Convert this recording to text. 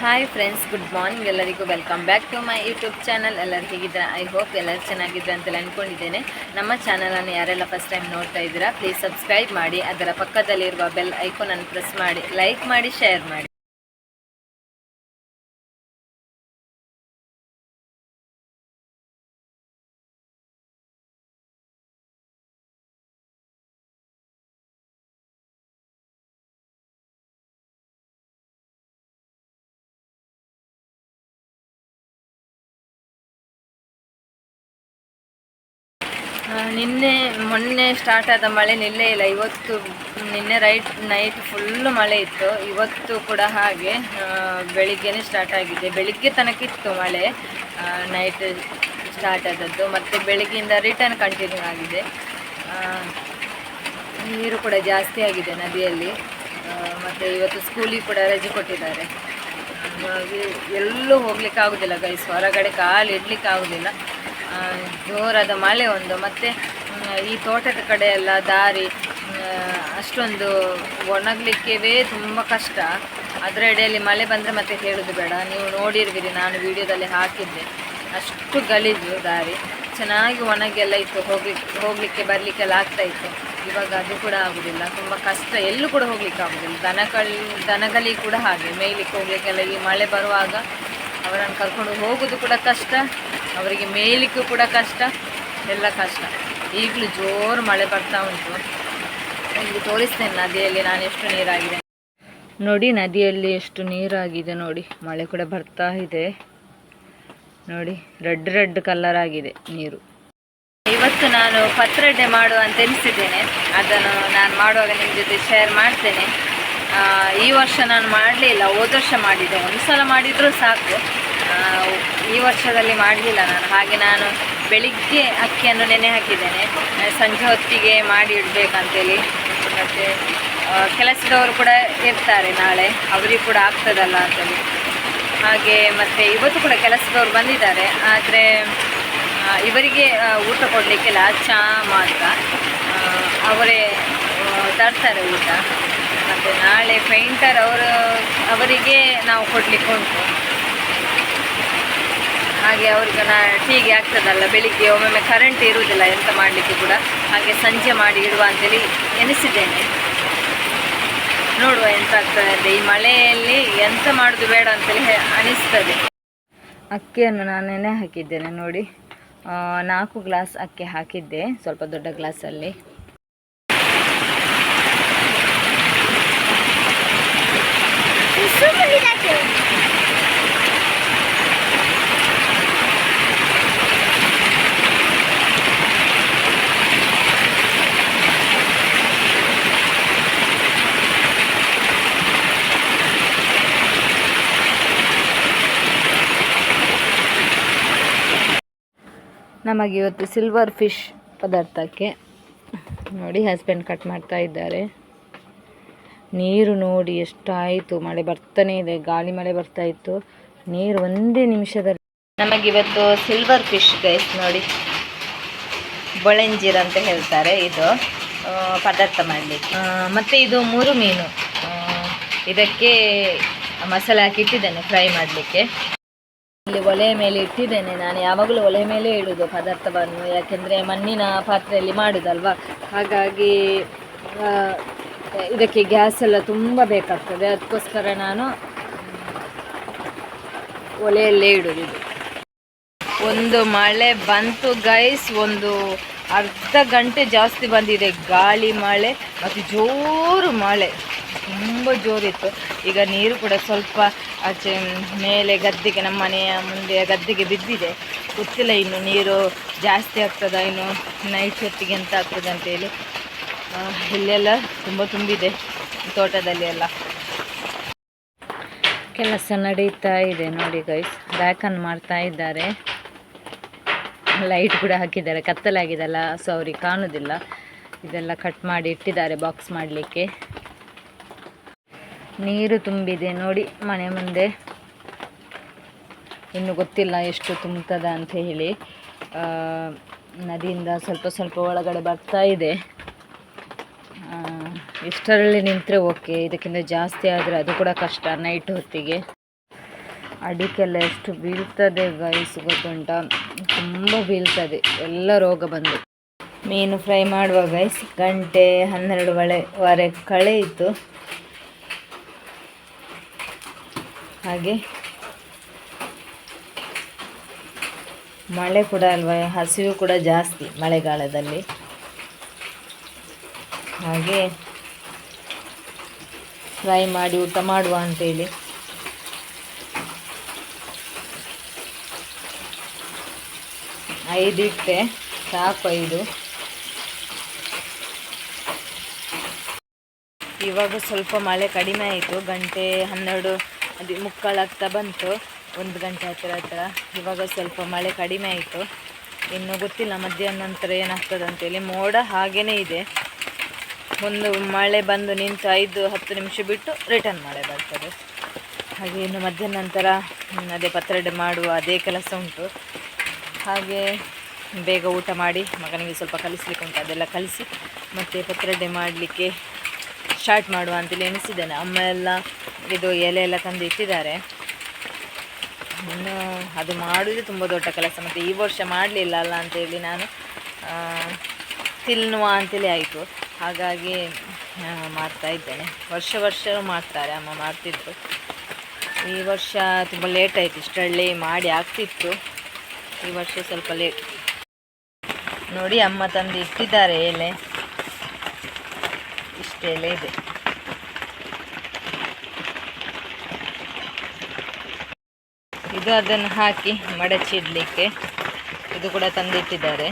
Hi friends good morning ಎಲ್ಲರಿಗೂ welcome back to my YouTube channel ಎಲ್ಲರೂ ಹೇಗಿದ್ದಾರೆ? I hope ಎಲ್ಲರೂ ಚೆನ್ನಾಗಿದ್ದಾರೆ ಅಂತ ಅಂದ್ಕೊಂಡಿದ್ದೇನೆ ನಮ್ಮ ಚಾನಲನ್ನು ಯಾರೆಲ್ಲ ಫಸ್ಟ್ ಟೈಮ್ ನೋಡ್ತಾ ಇದ್ದೀರಾ ಪ್ಲೀಸ್ ಸಬ್ಸ್ಕ್ರೈಬ್ ಮಾಡಿ. ಅದರ ಪಕ್ಕದಲ್ಲಿರುವ ಬೆಲ್ ಐಕಾನನ್ನು ಪ್ರೆಸ್ ಮಾಡಿ. ಲೈಕ್ ಮಾಡಿ ಶೇರ್ ಮಾಡಿ. ನಿನ್ನೆ, ಮೊನ್ನೆ ಸ್ಟಾರ್ಟ್ ಆದ ಮಳೆ ನಿಲ್ಲೇ ಇಲ್ಲ, ಇವತ್ತು ನಿನ್ನೆ ರೈಟ್ ನೈಟ್ ಫುಲ್ಲು ಮಳೆ ಇತ್ತು, ಇವತ್ತು ಕೂಡ ಹಾಗೆ ಬೆಳಿಗ್ಗೆನೇ ಸ್ಟಾರ್ಟ್ ಆಗಿದೆ. ಬೆಳಿಗ್ಗೆ ತನಕ ಇತ್ತು ಮಳೆ ನೈಟ್ ಸ್ಟಾರ್ಟ್ ಆದದ್ದು, ಮತ್ತು ಬೆಳಿಗ್ಗೆಯಿಂದ ರಿಟರ್ನ್ ಕಂಟಿನ್ಯೂ ಆಗಿದೆ. ನೀರು ಕೂಡ ಜಾಸ್ತಿ ಆಗಿದೆ ನದಿಯಲ್ಲಿ ಮತ್ತು ಇವತ್ತು ಸ್ಕೂಲಿಗೆ ಕೂಡ ರಜೆ ಕೊಟ್ಟಿದ್ದಾರೆ. ಎಲ್ಲೂ ಹೋಗ್ಲಿಕ್ಕೆ ಆಗೋದಿಲ್ಲ ಗೈಸ್ ಹೊರಗಡೆ ಕಾಲು ಇಡ್ಲಿಕ್ಕೆ ಆಗೋದಿಲ್ಲ ಜೋರಾದ ಮಳೆ ಒಂದು, ಮತ್ತು ಈ ತೋಟದ ಕಡೆ ಎಲ್ಲ ದಾರಿ ಅಷ್ಟೊಂದು ಒಣಗಲಿಕ್ಕೆವೇ ತುಂಬ ಕಷ್ಟ. ಅದರ ಎಡೆಯಲ್ಲಿ ಮಳೆ ಬಂದರೆ ಮತ್ತೆ ಹೇಳೋದು ಬೇಡ. ನೀವು ನೋಡಿರ್ವಿರಿ, ನಾನು ವಿಡಿಯೋದಲ್ಲಿ ಹಾಕಿದ್ದೆ. ಅಷ್ಟು ಗಲೀಜು ದಾರಿ. ಚೆನ್ನಾಗಿ ಒಣಗೆಲ್ಲ ಇತ್ತು ಹೋಗ್ಲಿಕ್ಕೆ ಹೋಗಲಿಕ್ಕೆ ಬರಲಿಕ್ಕೆಲ್ಲ ಆಗ್ತಾ ಇತ್ತು. ಇವಾಗ ಅದು ಕೂಡ ಆಗೋದಿಲ್ಲ. ತುಂಬ ಕಷ್ಟ. ಎಲ್ಲೂ ಕೂಡ ಹೋಗ್ಲಿಕ್ಕೆ ಆಗೋದಿಲ್ಲ. ದನಗಳು ದನಗಲಿ ಕೂಡ ಹಾಗೆ. ಮೇಯ್ಲಿಕ್ಕೆ ಹೋಗ್ಲಿಕ್ಕೆಲ್ಲ ಈ ಮಳೆ ಬರುವಾಗ ಅವರನ್ನು ಕರ್ಕೊಂಡು ಹೋಗೋದು ಕೂಡ ಕಷ್ಟ. ಅವರಿಗೆ ಮೇಯ್ಲಿಕ್ಕೂ ಕೂಡ ಕಷ್ಟ, ಎಲ್ಲ ಕಷ್ಟ. ಈಗಲೂ ಜೋರು ಮಳೆ ಬರ್ತಾ ಉಂಟು. ನಿಮಗೆ ತೋರಿಸ್ತೇನೆ, ನದಿಯಲ್ಲಿ ನಾನು ಎಷ್ಟು ನೀರಾಗಿದೆ. ನೋಡಿ, ನದಿಯಲ್ಲಿ ಎಷ್ಟು ನೀರಾಗಿದೆ ನೋಡಿ. ಮಳೆ ಕೂಡ ಬರ್ತಾ ಇದೆ. ನೋಡಿ, ರೆಡ್ ರೆಡ್ ಕಲರ್ ಆಗಿದೆ ನೀರು. ಇವತ್ತು ನಾನು ಪತ್ರೊಡೆ ಮಾಡುವ ಅಂತ ಎನಿಸಿದ್ದೇನೆ ಅದನ್ನು ನಾನು ಮಾಡುವಾಗ ನಿಮ್ಮ ಜೊತೆ ಶೇರ್ ಮಾಡ್ತೇನೆ. ಈ ವರ್ಷ ನಾನು ಮಾಡಲಿಲ್ಲ ಹೋದ ವರ್ಷ ಮಾಡಿದ್ದೆ. ಒಂದು ಸಲ ಮಾಡಿದರೂ ಸಾಕು. ಈ ವರ್ಷದಲ್ಲಿ ಮಾಡಲಿಲ್ಲ ನಾನು. ಹಾಗೆ ನಾನು ಬೆಳಿಗ್ಗೆ ಅಕ್ಕಿಯನ್ನು ನೆನೆ ಹಾಕಿದ್ದೇನೆ. ಸಂಜೆ ಹೊತ್ತಿಗೆ ಮಾಡಿ ಇಡಬೇಕಂತೇಳಿ. ಮತ್ತು ಕೆಲಸದವರು ಕೂಡ ಇರ್ತಾರೆ ನಾಳೆ. ಅವರಿಗೆ ಕೂಡ ಆಗ್ತದಲ್ಲ ಅಂತೇಳಿ. ಹಾಗೆ ಮತ್ತು ಇವತ್ತು ಕೂಡ ಕೆಲಸದವರು ಬಂದಿದ್ದಾರೆ. ಆದರೆ ಇವರಿಗೆ ಊಟ ಕೊಡಲಿಕ್ಕೆಲ್ಲ ಚಹಾ ಮಾತ್ರ. ಅವರೇ ತರ್ತಾರೆ ಊಟ. ಮತ್ತು ನಾಳೆ ಪೇಂಟರ್ ಅವರು, ಅವರಿಗೆ ನಾವು ಕೊಡಲಿಕ್ಕೆ ಉಂಟು. ಹಾಗೆ ಅವ್ರಿಗೆ ನಾ ಟೀಗೆ ಆಗ್ತದಲ್ಲ, ಬೆಳಿಗ್ಗೆ ಒಮ್ಮೊಮ್ಮೆ ಕರೆಂಟ್ ಇರುವುದಿಲ್ಲ ಎಂತ ಮಾಡಲಿಕ್ಕೆ ಕೂಡ. ಹಾಗೆ ಸಂಜೆ ಮಾಡಿ ಇಡುವ ಅಂತೇಳಿ ಎನಿಸಿದ್ದೇನೆ. ನೋಡುವ ಎಂತ ಆಗ್ತದೆ ಈ ಮಳೆಯಲ್ಲಿ ಎಂತ ಮಾಡೋದು ಬೇಡ ಅಂತೇಳಿ ಅನಿಸ್ತದೆ. ಅಕ್ಕಿಯನ್ನು ನಾನು ನೆನೆ ಹಾಕಿದ್ದೇನೆ ನೋಡಿ. ನಾಲ್ಕು ಗ್ಲಾಸ್ ಅಕ್ಕಿ ಹಾಕಿದ್ದೆ, ಸ್ವಲ್ಪ ದೊಡ್ಡ ಗ್ಲಾಸಲ್ಲಿ. ನಮಗೆ ಇವತ್ತು ಸಿಲ್ವರ್ ಫಿಶ್ ಪದಾರ್ಥಕ್ಕೆ ನೋಡಿ ಹಸ್ಬೆಂಡ್ ಕಟ್ ಮಾಡ್ತಾ ಇದ್ದಾರೆ. ನೀರು ನೋಡಿ ಎಷ್ಟಾಯಿತು, ಮಳೆ ಬರ್ತಾನೆ ಇದೆ, ಗಾಳಿ ಮಳೆ ಬರ್ತಾ ಇತ್ತು. ನೀರು ಒಂದೇ ನಿಮಿಷದಲ್ಲಿ. ನಮಗಿವತ್ತು ಸಿಲ್ವರ್ ಫಿಶ್ ಗೈಸ್ ನೋಡಿ, ಬೊಳೆಂಜೀರ್ ಅಂತ ಹೇಳ್ತಾರೆ ಇದು ಪದಾರ್ಥ ಮಾಡಲಿಕ್ಕೆ. ಮತ್ತು ಇದು ಮೂರು ಮೀನು. ಇದಕ್ಕೆ ಮಸಾಲೆ ಹಾಕಿ ಇಟ್ಟಿದ್ದೇನೆ, ಫ್ರೈ ಮಾಡಲಿಕ್ಕೆ. ಇಲ್ಲಿ ಒಲೆಯ ಮೇಲೆ ಇಟ್ಟಿದ್ದೇನೆ. ನಾನು ಯಾವಾಗಲೂ ಒಲೆ ಮೇಲೆ ಇಡುವುದು ಪದಾರ್ಥವನ್ನು, ಯಾಕೆಂದರೆ ಮಣ್ಣಿನ ಪಾತ್ರೆಯಲ್ಲಿ ಮಾಡುದಲ್ವಾ? ಹಾಗಾಗಿ ಇದಕ್ಕೆ ಗ್ಯಾಸ್ ಎಲ್ಲ ತುಂಬ ಬೇಕಾಗ್ತದೆ. ಅದಕ್ಕೋಸ್ಕರ ನಾನು ಒಲೆಯಲ್ಲೇ ಇಡುವುದು ಒಂದು ಮಳೆ ಬಂತು ಗೈಸ್. ಒಂದು ಅರ್ಧ ಗಂಟೆ ಜಾಸ್ತಿ ಬಂದಿದೆ. ಗಾಳಿ ಮಳೆ, ಮತ್ತು ಜೋರು ಮಳೆ. ತುಂಬ ಜೋರಿತ್ತು. ಈಗ ನೀರು ಕೂಡ ಸ್ವಲ್ಪ ಆಚೆ ಮೇಲೆ ಗದ್ದೆಗೆ ನಮ್ಮ ಮನೆಯ ಮುಂದೆ ಗದ್ದೆಗೆ ಬಿದ್ದಿದೆ. ಗೊತ್ತಿಲ್ಲ ಇನ್ನು ನೀರು ಜಾಸ್ತಿ ಆಗ್ತದ, ಇನ್ನು ನೈಟ್ ಹೊತ್ತಿಗೆ ಎಂತ ಆಗ್ತದೆ ಅಂತೇಳಿ ಇಲ್ಲೆಲ್ಲ ತುಂಬ ತುಂಬಿದೆ ತೋಟದಲ್ಲಿ ಎಲ್ಲ. ಕೆಲಸ ನಡೀತಾ ಇದೆ ನೋಡಿ ಗೈಸ್ ಬ್ಯಾಕನ್ ಮಾಡ್ತಾ ಇದ್ದಾರೆ. ಲೈಟ್ ಕೂಡ ಹಾಕಿದ್ದಾರೆ. ಕತ್ತಲಾಗಿದೆಲ್ಲ ಸೊ ಅವ್ರಿಗೆ ಕಾಣೋದಿಲ್ಲ. ಇದೆಲ್ಲ ಕಟ್ ಮಾಡಿ ಇಟ್ಟಿದ್ದಾರೆ ಬಾಕ್ಸ್ ಮಾಡಲಿಕ್ಕೆ. ನೀರು ತುಂಬಿದೆ ನೋಡಿ ಮನೆ ಮುಂದೆ. ಇನ್ನು ಗೊತ್ತಿಲ್ಲ ಎಷ್ಟು ತುಂಬ್ತದ ಅಂತ ಹೇಳಿ. ನದಿಯಿಂದ ಸ್ವಲ್ಪ ಸ್ವಲ್ಪ ಒಳಗಡೆ ಬರ್ತಾ ಇದೆ. ಇಷ್ಟರಲ್ಲಿ ನಿಂತರೆ ಓಕೆ, ಇದಕ್ಕಿಂತ ಜಾಸ್ತಿ ಆದರೆ ಅದು ಕೂಡ ಕಷ್ಟ ನೈಟ್ ಹೊತ್ತಿಗೆ. ಅಡಿಕೆಲ್ಲ ಎಷ್ಟು ಬೀಳ್ತದೆ ಗೈಸ್ ಗೊತ್ತುಂಟ? ತುಂಬ ಬೀಳ್ತದೆ, ಎಲ್ಲ ರೋಗ ಬಂದು. ಮೀನು ಫ್ರೈ ಮಾಡುವ ಗೈಸ್ ಗಂಟೆ ಹನ್ನೆರಡು ವಳೆ ವರೆ ಕಳೆಯಿತು ಹಾಗೆ. ಮಳೆ ಕೂಡ ಅಲ್ವಾ? ಹಸಿವು ಕೂಡ ಜಾಸ್ತಿ ಮಳೆಗಾಲದಲ್ಲಿ. ಹಾಗೆ ಫ್ರೈ ಮಾಡಿ ಊಟ ಮಾಡುವ ಅಂತೇಳಿ. ಐದು ಇಟ್ಟೆ, ಸಾಕು ಐದು. ಇವಾಗ ಸ್ವಲ್ಪ ಮಳೆ ಕಡಿಮೆ ಆಯಿತು, ಗಂಟೆ ಹನ್ನೆರಡು ಅದು ಮುಕ್ಕಾಲಾಗ್ತಾ ಬಂತು. ಒಂದು ಗಂಟೆ ಹತ್ತಿರ ಹತ್ತಿರ ಇವಾಗ ಸ್ವಲ್ಪ ಮಳೆ ಕಡಿಮೆ ಆಯಿತು. ಇನ್ನು ಗೊತ್ತಿಲ್ಲ ಮಧ್ಯಾಹ್ನ ನಂತರ ಏನಾಗ್ತದೆ ಅಂತೇಳಿ. ಮೋಡ ಹಾಗೇ ಇದೆ. ಒಂದು ಮಳೆ ಬಂದು ನಿಂತು ಐದು, ಹತ್ತು ನಿಮಿಷ ಬಿಟ್ಟು ರಿಟರ್ನ್ ಮಳೆ ಬರ್ತದೆ. ಹಾಗೆ ಇನ್ನು ಮಧ್ಯಾಹ್ನ ನಂತರ ಅದೇ ಪತ್ರೊಡೆ ಮಾಡುವ ಅದೇ ಕೆಲಸ ಉಂಟು. ಹಾಗೆ ಬೇಗ ಊಟ ಮಾಡಿ ಮಗನಿಗೆ ಸ್ವಲ್ಪ ಕಲಿಸ್ಲಿಕ್ಕೆ ಉಂಟು. ಅದೆಲ್ಲ ಕಲಿಸಿ ಮತ್ತು ಪತ್ರೊಡೆ ಮಾಡಲಿಕ್ಕೆ ಸ್ಟಾರ್ಟ್ ಮಾಡುವ ಅಂತೇಳಿ ಎಣಿಸಿದ್ದೇನೆ. ಅಮ್ಮ ಎಲ್ಲ ಇದು ಎಲೆ ಎಲ್ಲ ತಂದು ಇಟ್ಟಿದ್ದಾರೆ. ಇನ್ನು ಅದು ಮಾಡುವುದೇ ತುಂಬ ದೊಡ್ಡ ಕೆಲಸ. ಮತ್ತು ಈ ವರ್ಷ ಮಾಡಲಿಲ್ಲ ಅಲ್ಲ ಅಂತೇಳಿ ನಾನು ತಿನ್ನುವ ಅಂತೇಳಿ ಆಯಿತು. ಹಾಗಾಗಿ ಮಾಡ್ತಾ ಇದ್ದೇನೆ. ವರ್ಷ ವರ್ಷ ಮಾಡ್ತಾರೆ ಅಮ್ಮ, ಮಾಡ್ತಿದ್ರು. ಈ ವರ್ಷ ತುಂಬ ಲೇಟ್ ಆಯಿತು. ಇಷ್ಟರಲ್ಲಿ ಮಾಡಿ ಆಗ್ತಿತ್ತು. ಈ ವರ್ಷ ಸ್ವಲ್ಪ ಲೇಟ್ ನೋಡಿ ಅಮ್ಮ ತಂದು ಇಟ್ಟಿದ್ದಾರೆ ಎಲೆ. ಎಲೆ ಇದೆ. ಇದು ಅದನ್ನು ಹಾಕಿ ಮಡಚಿಡಲಿಕ್ಕೆ ಇದು ಕೂಡ ತಂದಿಟ್ಟಿದ್ದಾರೆ.